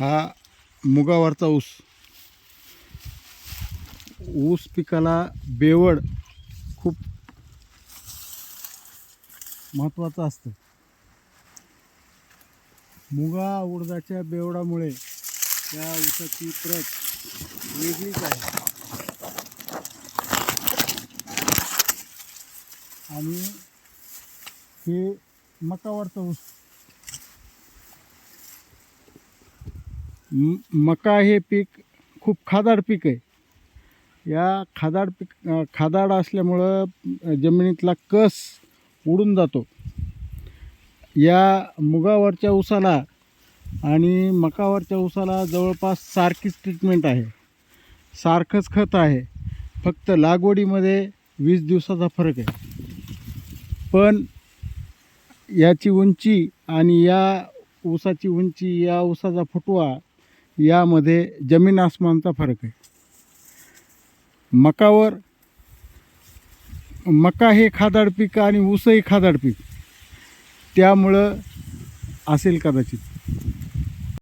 हा मुगावरचा ऊस. ऊस पिकाला बेवड खूप महत्त्वाचं असतं. मुगा उडदाच्या बेवडामुळे त्या ऊसाची प्रत वेगळीच आहे. आणि हे मकावरचा ऊस म- मका हे पीक खूप खादाड पीक आहे. या खादाड पीक खादाड असल्यामुळं जमिनीतला कस उडून जातो. या मुगावरच्या उसाला आणि मकावरच्या उसाला जवळपास सारखीच ट्रीटमेंट आहे. सारखंच खत आहे. फक्त लागवडीमध्ये वीस दिवसाचा फरक आहे. पण याची उंची आणि या ऊसाची उंची या ऊसाचा फुटवा यामध्ये जमीन आसमानचा फरक आहे. मकावर मका हे खादाड पीक आणि ऊसही खादाड पीक. त्यामुळं असेल कदाचित.